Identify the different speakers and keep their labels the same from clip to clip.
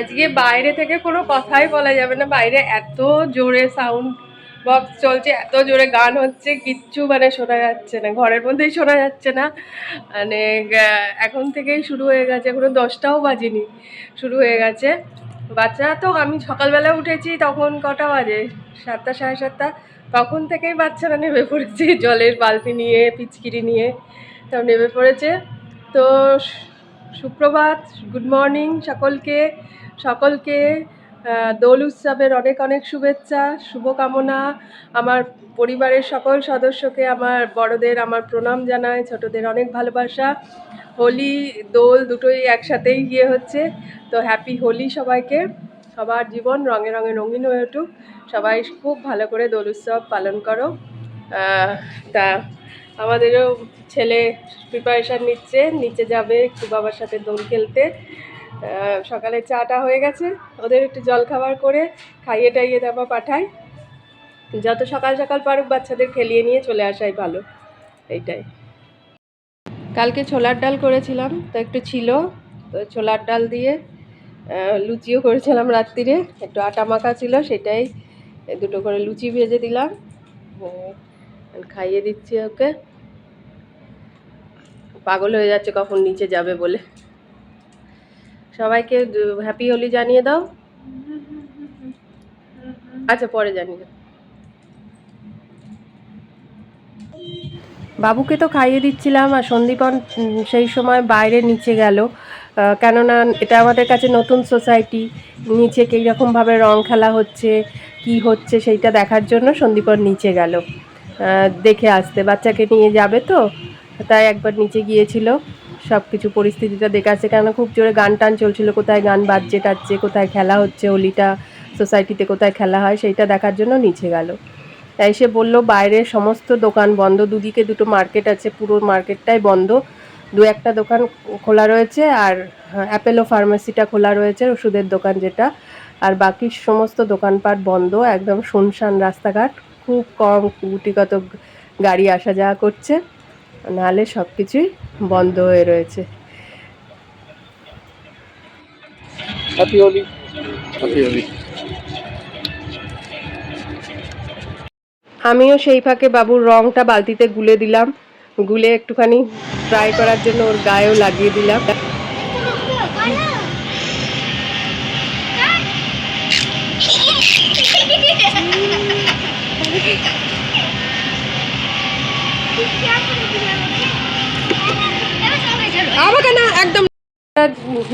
Speaker 1: আজকে বাইরে থেকে কোনো কথাই বলা যাবে না। বাইরে এত জোরে সাউন্ড বক্স চলছে, এত জোরে গান হচ্ছে, কিচ্ছু মানে শোনা যাচ্ছে না। ঘরের মধ্যেই শোনা যাচ্ছে না। মানে এখন থেকেই শুরু হয়ে গেছে। এখনও দশটাও বাজেনি, শুরু হয়ে গেছে। বাচ্চারা তো, আমি সকালবেলা উঠেছি, তখন কটা বাজে? সাতটা, সাড়ে সাতটা। তখন থেকেই বাচ্চারা নেমে পড়েছে, জলের বালতি নিয়ে, পিচকিরি নিয়ে, সব নেমে পড়েছে। তো, সুপ্রভাত গুড মর্নিং সকলকে। সকলকে দোল উৎসবের অনেক অনেক শুভেচ্ছা, শুভকামনা। আমার পরিবারের সকল সদস্যকে, আমার বড়দের আমার প্রণাম জানায় ছোটদের অনেক ভালোবাসা। হোলি, দোল দুটোই একসাথেই গিয়ে হচ্ছে, তো হ্যাপি হোলি সবাইকে। সবার জীবন রঙে রঙে রঙিন হয়ে উঠুক। সবাই খুব ভালো করে দোল উৎসব পালন করো। তা আমাদেরও ছেলে প্রিপারেশান নিচ্ছে, নিচে যাবে, একটু বাবার সাথে দোল খেলতে। সকালে চাটা হয়ে গেছে। ওদের একটু জল খাবার করে খাইয়ে টাইয়ে তারপর পাঠাই। যত সকাল সকাল পারুক বাচ্চাদের খেলিয়ে নিয়ে চলে আসাই ভালো। এইটাই। কালকে ছোলার ডাল করেছিলাম, তো একটু ছিল। তো ছোলার ডাল দিয়ে লুচিও করেছিলাম রাত্রিরে। একটু আটা মাখা ছিল, সেটাই দুটো করে লুচি ভেজে দিলাম। খাইয়ে দিচ্ছি ওকে। পাগল হয়ে যাচ্ছে কখন নিচে যাবে বলে। সবাইকে হ্যাপি হোলি জানিয়ে দাও। আচ্ছা পরে জানিয়ে দাও। বাবুকে তো খাইয়ে দিচ্ছিলাম আর সন্দীপন সেই সময় বাইরে নিচে গেল। কেননা এটা আমাদের কাছে নতুন সোসাইটি নিচে কী রকমভাবে রং খেলা হচ্ছে, কি হচ্ছে সেইটা দেখার জন্য সন্দীপন নিচে গেল। দেখে আসতে, বাচ্চাকে নিয়ে যাবে তো, তাই একবার নিচে গিয়েছিল। সব কিছু পরিস্থিতিটা দেখে আসছে। কেন খুব জোরে গান টান চলছিল, কোথায় গান বাজছে, টাজছে, কোথায় খেলা হচ্ছে হোলিটা সোসাইটিতে কোথায় খেলা হয়, সেইটা দেখার জন্য নিচে গেল। তাই সে বলল, বাইরে সমস্ত দোকান বন্ধ, দুদিকে দুটো মার্কেট আছে, পুরো মার্কেটটাই বন্ধ। দু একটা দোকান খোলা রয়েছে আর অ্যাপেলো ফার্মেসিটা খোলা রয়েছে, ওষুধের দোকান যেটা। আর বাকি সমস্ত দোকানপাট বন্ধ, একদম শুনশান রাস্তাঘাট। খুব কম গুটিগত গাড়ি আসা যাওয়া করছে। নাহলে সব কিছুই বন্ধ হয়ে রয়েছে। আমিও সেই ফাঁকে বাবুর রংটা বালতিতে গুলে দিলাম। গুলে একটুখানি ফ্রাই করার জন্য ওর গায়েও লাগিয়ে দিলাম।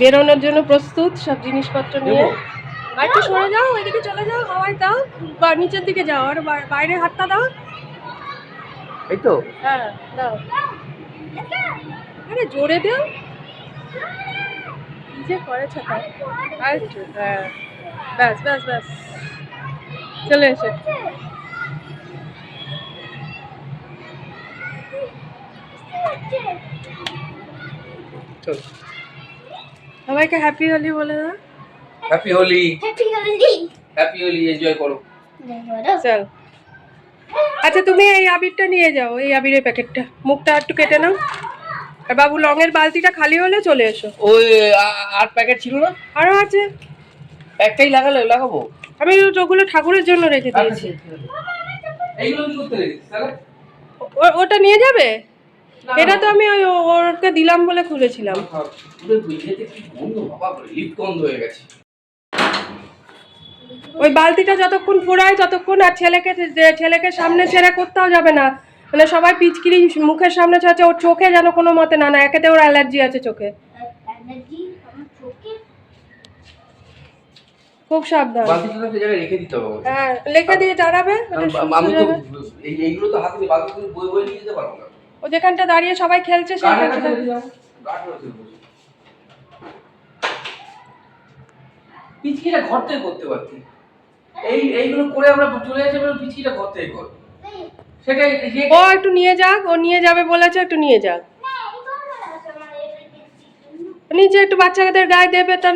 Speaker 1: বেরোনোর জন্য প্রস্তুত সব জিনিসপত্র নিয়ে। একটু সরে যাও ওইদিকে চলে যাও হাওয়ায় দাও বা নিচের দিকে যাও আর বাইরে হাতটা দাও।
Speaker 2: এই তো?
Speaker 1: হ্যাঁ দাও। আরে জোরে দাও। যে করে ছাতা আর হ্যাঁ। ব্যাস ব্যাস ব্যাস। চলে এসে।
Speaker 2: চল।
Speaker 1: সবাইকে হ্যাপি হোলি বলে দাও।
Speaker 2: Happy Holi
Speaker 3: happy Holi
Speaker 2: happy Holi enjoy করো।
Speaker 1: চল। আচ্ছা তুমি এই আবিরটা নিয়ে যাও এই আবিরের প্যাকেটটা। মুখটা একটু কেটে নাও। আর বাবু লঙের বালতিটা খালি হলে চলে এসো।
Speaker 2: ওই আ- আর প্যাকেট ছিল না?
Speaker 1: আরও আছে।
Speaker 2: একটাই লাগালে লাগাবো?
Speaker 1: আমি ওগুলো ঠাকুরের জন্য রেখে দিয়েছি।
Speaker 2: এইগুলো কি করতে
Speaker 1: ওটা নিয়ে যাবে? এটা তো আমি ওই ওরকে দিলাম বলে খুলেছিলাম।
Speaker 2: তোদের বিয়েতে কি গন্ধ বাবা লিপ গন্ধ হয়ে গেছে।
Speaker 1: ওই বালতিটা যতক্ষণ ফোড়ায় ততক্ষণ আর ছেলেকে ছেলেকে সামনে ছেড়ে করতেও যাবে না। মানে সবাই পিচকিরি মুখের সামনে ছাড়ছে ওর চোখে যেন কোনো মতে না না একেতে ওর অ্যালার্জি আছে চোখে। খুব সাবধান।
Speaker 2: রেখে দিতে হবে
Speaker 1: হ্যাঁ লেখা দিয়ে দাঁড়াবে
Speaker 2: আমি এইগুলো তো হাতে বই বই নিয়ে যেতে পারব না।
Speaker 1: ও যেখানটা দাঁড়িয়ে সবাই খেলছে সেখানটা
Speaker 2: পিচকিটা ঘর থেকে করতে পারতি। এই এইগুলো করে আমরা চলে পিচকিটা ঘর থেকে কর। সেটাই
Speaker 1: ও একটু নিয়ে যাক ও নিয়ে যাবে বলেছে একটু নিয়ে যাক। নিচে একটু বাচ্চাদের গায়ে দেবে তার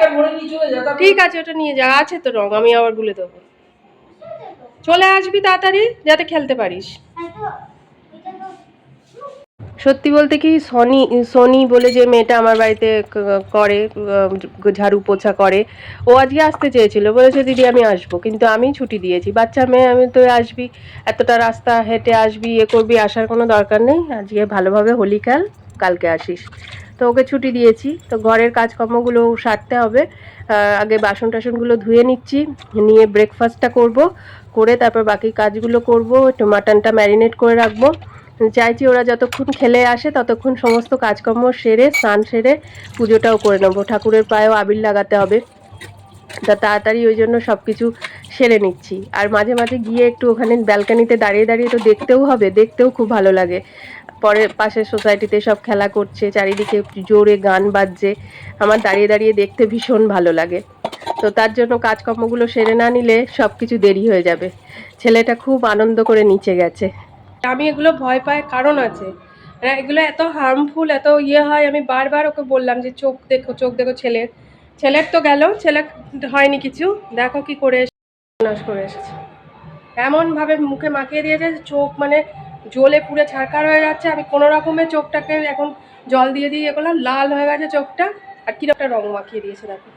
Speaker 2: তারপর-
Speaker 1: ঠিক আছে ওটা নিয়ে যা আছে তো রং আমি আবার গুলে দেবো। চলে আসবি তাড়াতাড়ি যাতে খেলতে পারিস। সত্যি বলতে কি সনি সনি বলে যে মেয়েটা আমার বাড়িতে করে ঝাড়ু পোছা করে, ও আজকে আসতে চেয়েছিল। বলেছে, দিদি, আমি আসব। কিন্তু আমি ছুটি দিয়েছি। বাচ্চা মেয়ে, আমি তো আসবি, এতটা রাস্তা হেঁটে আসবি, এ করবি, আসার কোনো দরকার নেই। আজকে ভালোভাবে হোলি খেল, কালকে আসিস। তো ওকে ছুটি দিয়েছি। তো ঘরের কাজকর্মগুলো সারতে হবে। আগে বাসন টাসনগুলো ধুয়ে নিচ্ছি, নিয়ে ব্রেকফাস্টটা করব, করে তারপর বাকি কাজগুলো করব, একটু মাটনটা ম্যারিনেট করে রাখব। চাইছি ওরা যতক্ষণ খেলে আসে, ততক্ষণ সমস্ত কাজকর্ম সেরে, স্নান সেরে পুজোটাও করে নেব। ঠাকুরের পায়েও আবির লাগাতে হবে। তা তাড়াতাড়ি ওই জন্য সব কিছু সেরে নিচ্ছি। আর মাঝে মাঝে গিয়ে একটু ওখানে ব্যালকানিতে দাঁড়িয়ে দাঁড়িয়ে তো দেখতেও হবে, দেখতেও খুব ভালো লাগে। পরে পাশের সোসাইটিতে সব খেলা করছে, চারিদিকে জোরে গান বাজছে। আমার দাঁড়িয়ে দাঁড়িয়ে দেখতে ভীষণ ভালো লাগে। তো তার জন্য কাজকর্মগুলো সেরে না নিলে সব কিছু দেরি হয়ে যাবে। ছেলেটা খুব আনন্দ করে নিচে গেছে। আমি এগুলো ভয় পাই কারণ আছে। হ্যাঁ, এগুলো এত হার্মফুল এত ইয়ে হয় আমি বারবার ওকে বললাম যে চোখ দেখো চোখ দেখো ছেলের। ছেলের তো গেল ছেলে হয়নি কিছু। দেখো কি করে নাশ করে এসেছে। এমনভাবে মুখে মাখিয়ে দিয়েছে চোখ মানে জ্বলে পুড়ে ছারকার হয়ে যাচ্ছে। আমি কোনো রকমে চোখটাকে এখন জল দিয়ে দিয়ে ইয়ে করলাম লাল হয়ে গেছে চোখটা। আর কীরকম একটা রং মাখিয়ে দিয়েছে দেখো।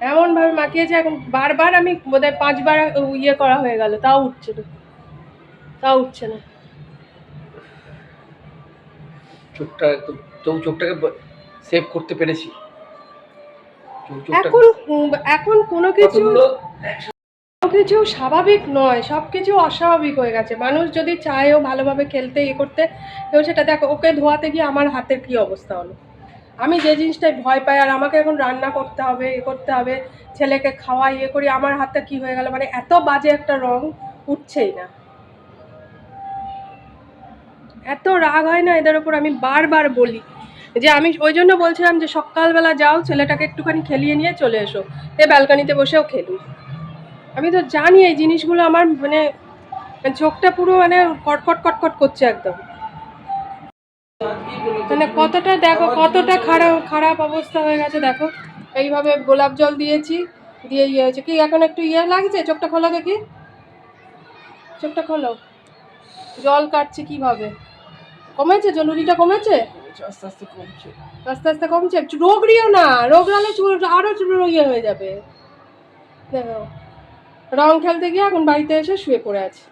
Speaker 1: এমনভাবে মাখিয়েছে এখন বারবার আমি বোধহয় পাঁচবার ইয়ে করা হয়ে গেল তাও উঠছে না। তাও উঠছে না।
Speaker 2: চোখটা তবু চোখটাকে সেভ করতে পেরেছি।
Speaker 1: এখন এখন কোনো কিছু কিছু স্বাভাবিক নয় সব কিছু অস্বাভাবিক হয়ে গেছে। মানুষ যদি চায়ও ভালোভাবে খেলতে ইয়ে করতে কেউ সেটা দেখো ওকে ধোয়াতে গিয়ে আমার হাতের কি অবস্থা হলো? আমি যে জিনিসটায় ভয় পাই আর আমাকে এখন রান্না করতে হবে এ করতে হবে ছেলেকে খাওয়া ইয়ে করি আমার হাতটা কি হয়ে গেল? মানে এত বাজে একটা রং উঠছেই না। এত রাগ হয় না এদের ওপর আমি বারবার বলি। যে আমি ওই জন্য বলছিলাম যে সকালবেলা যাও, ছেলেটাকে একটুখানি খেলিয়ে নিয়ে চলে এসো। এ ব্যালকানিতে বসেও খেলি। আমি তো জানি এই জিনিসগুলো আমার মানে চোখটা পুরো মানে কটকট কটকট করছে একদম। মানে কতটা দেখো, কতটা খারাপ খারাপ অবস্থা হয়ে গেছে, দেখো। এইভাবে গোলাপ জল দিয়েছি, দিয়ে ইয়ে হয়েছে। কি এখন একটু ইয়ে লাগছে? চোখটা খোলো দেখি। চোখটা খোলো। জল কাটছে কীভাবে? কমেছে? জলুরিটা কমেছে?
Speaker 2: আস্তে আস্তে কমছে।
Speaker 1: আস্তে আস্তে কমছে? রোগ রিও না। রোগ রালে চুল আরও চুল ইয়ে হয়ে যাবে। দেখো। রং খেলতে গিয়ে এখন বাড়িতে এসে শুয়ে পড়ে আছে।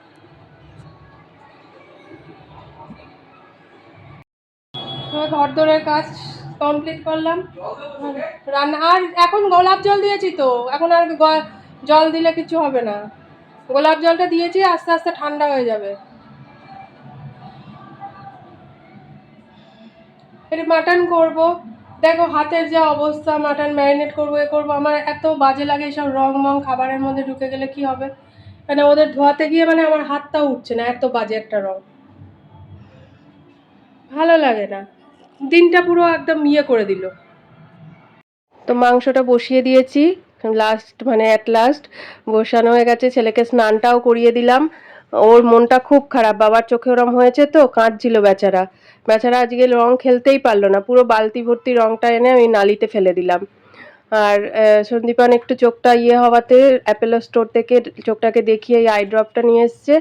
Speaker 1: ঘর দোরের কাজ কমপ্লিট করলাম। রান্না আর এখন গোলাপ জল দিয়েছি তো। এখন আর জল দিলে কিছু হবে না। গোলাপ জলটা দিয়েছি আস্তে আস্তে ঠান্ডা হয়ে যাবে। এর মাটন করব। দেখো, হাতের যা অবস্থা, মাটন ম্যারিনেট করব, এ করব। আমার এত বাজে লাগে সব রং মং খাবারের মধ্যে ঢুকে গেলে কি হবে? মানে ওদের ধোয়াতে গিয়ে মানে আমার হাতটা উঠছে না, এত বাজে একটা রং। ভালো লাগে না। দিনটা পুরো একদম ইয়ে করে দিল। তো মাংসটা বসিয়ে দিয়েছি লাস্ট মানে অ্যাট লাস্ট বসানো হয়ে গেছে। ছেলেকে স্নানটাও করিয়ে দিলাম। ওর মনটা খুব খারাপ, বাবার চোখে ওরম হয়েছে তো, কাঁদছিল বেচারা। বেচারা আজকে রং খেলতেই পারল না, পুরো বালতি ভর্তি রংটা এনে আমি নালিতে ফেলে দিলাম। আর সন্দীপান একটু চোখটা ইয়ে হওয়াতে, অ্যাপেলো স্টোর থেকে চোখটাকে দেখিয়ে এই আই ড্রপটা নিয়ে এসছে,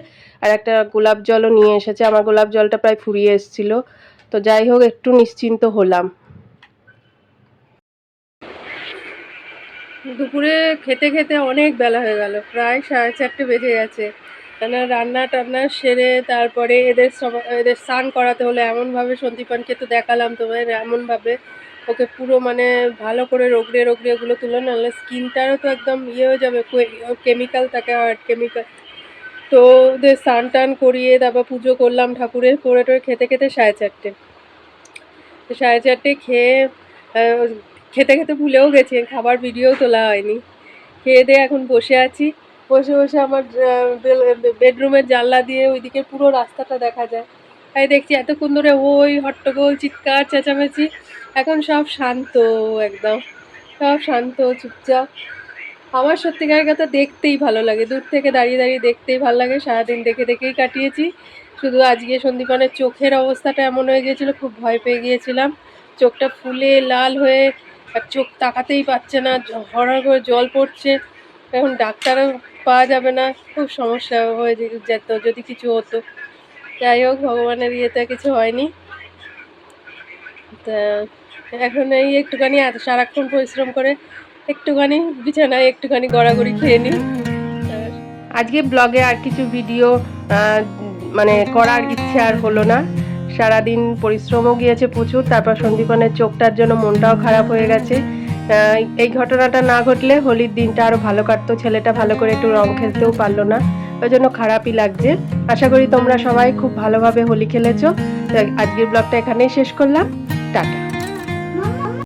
Speaker 1: আর একটা গোলাপ জলও নিয়ে এসেছে। আমার গোলাপ জলটা প্রায় ফুরিয়ে এসেছিল। তো যাই হোক, একটু নিশ্চিন্ত হলাম। দুপুরে খেতে খেতে অনেক বেলা হয়ে গেল, প্রায় সাড়ে চারটে বেজে গেছে। কেন রান্না টান্না সেরে তারপরে এদের এদের স্নান করাতে হলো এমনভাবে সন্দীপানকে তো দেখালাম তোমার এমনভাবে ওকে পুরো মানে ভালো করে রোগড়ে রোগড়ে ওগুলো তুলে নাহলে স্কিনটারও তো একদম ইয়ে হয়ে যাবে কেমিক্যাল থাকে হার্ট কেমিক্যাল তো ওদের স্নান টান করিয়ে তারপর পুজো করলাম ঠাকুরের, করে টোরে খেতে খেতে সাড়ে চারটে। সাড়ে চারটে খেয়ে খেতে খেতে ভুলেও গেছি, খাবার ভিডিও তোলা হয়নি। খেয়ে দিয়ে এখন বসে আছি। বসে বসে আমার বেডরুমের জানলা দিয়ে ওইদিকে পুরো রাস্তাটা দেখা যায়। তাই দেখছি এতক্ষণ ধরে ওই হট্টগোল, চিৎকার, চেঁচামেচি, এখন সব শান্ত একদম। সব শান্ত, চুপচাপ। আমার সত্যিকারের কথা দেখতেই ভালো লাগে। দূর থেকে দাঁড়িয়ে দাঁড়িয়ে দেখতেই ভালো লাগে। সারাদিন দেখে দেখেই কাটিয়েছি। শুধু আজকে সন্দীপানের চোখের অবস্থাটা এমন হয়ে গিয়েছিল, খুব ভয় পেয়ে গিয়েছিলাম। চোখটা ফুলে লাল হয়ে আর চোখ তাকাতেই পাচ্ছে না। জ- করে জল পড়ছে। এখন ডাক্তারও পাওয়া যাবে না, খুব সমস্যা হয়ে যেত, যদি কিছু হতো। যাই হোক, ভগবানের ইয়েতে কিছু হয়নি। তা এখন এই একটুখানি সারাক্ষণ পরিশ্রম করে একটুখানি বিছানায় একটুখানি গড়াগড়ি খেয়ে নিই। আজকে ব্লগে আর কিছু ভিডিও মানে করার ইচ্ছে আর হলো না। সারাদিন পরিশ্রমও গিয়েছে প্রচুর, তারপর সন্দীপনের চোখটার জন্য মনটাও খারাপ হয়ে গেছে। এই ঘটনাটা না ঘটলে হোলির দিনটা আরও ভালো কাটতো, ছেলেটা ভালো করে একটু রং খেলতেও পারল না। ওই জন্য খারাপই লাগছে। আশা করি তোমরা সবাই খুব ভালোভাবে হোলি খেলেছো। আজকের ব্লগটা এখানেই শেষ করলাম। টাটা।